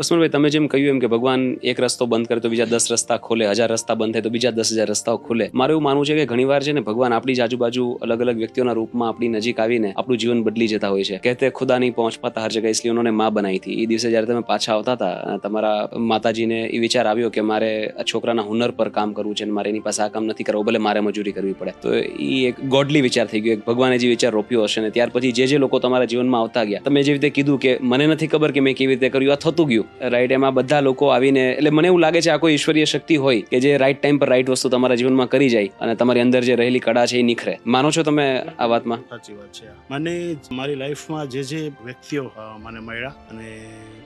વસમણભાઈ તમે જેમ કહ્યું એમ કે ભગવાન એક રસ્તો બંધ કરે તો બીજા દસ રસ્તા ખોલે, હજાર રસ્તા બંધ થાય તો બીજા દસ હજાર રસ્તાઓ ખોલે. મારું એવું માનવું છે કે ઘણીવાર છે ને ભગવાન આપણી જ આજુબાજુ અલગ અલગ વ્યક્તિઓના રૂપમાં આપણી નજીક આવીને આપણું જીવન બદલી જતા હોય છે. કહેતે ખુદા નહીં પહોંચ પાતા હર જગ્યા એટલે ઉન્હોને માં બનાવી હતી. એ દિવસે જ્યારે તમે પાછા આવતા હતા તમારા માતાજીને એ વિચાર આવ્યો કે મારે આ છોકરાના હુનર પર કામ કરવું છે અને મારે એની પાસે આ કામ નથી કરવું, ભલે મારે મજૂરી કરવી પડે. તો એ એક ગોડલી વિચાર થઈ ગયો, એક ભગવાને જે વિચાર રોપ્યો હશે ને ત્યાર પછી જે જે લોકો તમારા જીવનમાં આવતા ગયા, તમે જે રીતે કીધું કે મને નથી ખબર કે મેં કેવી રીતે કર્યું, આ થતું ગયું. રાઈટ એમાં બધા લોકો આવીને, એટલે મને એવું લાગે છે આ કોઈ ઈશ્વરીય શક્તિ હોય કે જે રાઈટ ટાઈમ પર રાઈટ વસ્તુ તમારા જીવનમાં કરી જાય અને તમારી અંદર જે રહેલી કળા છે એ નિખરે. માનો છો તમે આ વાતમાં? સાચી વાત છે. મને મારી લાઈફમાં જે જે વ્યક્તિઓ મને મળ્યા અને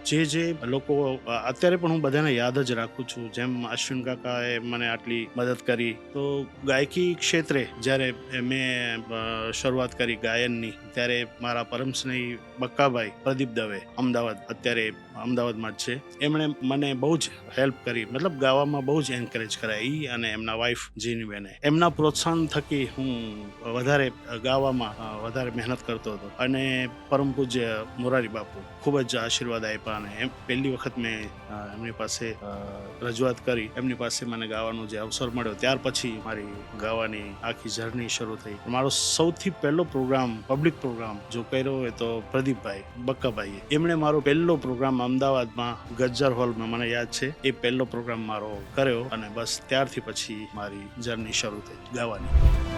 જે જે લોકો અત્યારે પણ હું બધાને યાદ જ રાખું છું. જેમ અશ્વિન કાકાએ મને આટલી મદદ કરી. તો ગાયકી ક્ષેત્રે જ્યારે મેં શરૂઆત કરી ગાયનની, ત્યારે મારા પરમ સ્નેહી બક્કાભાઈ, પ્રદીપ દવે, અમદાવાદ, અત્યારે અમદાવાદમાં જ છે. એમણે મને બહુ જ હેલ્પ કરી. મતલબ ગાવામાં બહુ જ એન્કરેજ કરાય. ઈ અને એમના વાઈફ જીની બેને એમના પ્રોત્સાહન થકી હું વધારે ગાવામાં વધારે મહેનત કરતો હતો. અને પરમ પૂજ્ય મોરારી બાપુ ખૂબ જ આશીર્વાદ આપ્યા અને એમ, પહેલી વખત મેં એમની પાસે રજૂઆત કરી. એમની પાસે મને ગાવાનો જે અવસર મળ્યો, ત્યાર પછી મારી ગાવાની આખી જર્ની શરૂ થઈ. મારો સૌથી પહેલો પ્રોગ્રામ પબ્લિક પ્રોગ્રામ જો કર્યો હોય તો પ્રદીપભાઈ, બક્કાભાઈએ. એમણે મારો પહેલો પ્રોગ્રામ અમદાવાદમાં ગજ્જર હોલમાં મને યાદ છે, એ પહેલો પ્રોગ્રામ મારો કર્યો અને બસ ત્યારથી પછી મારી જર્ની શરૂ થઈ, ગાવાની.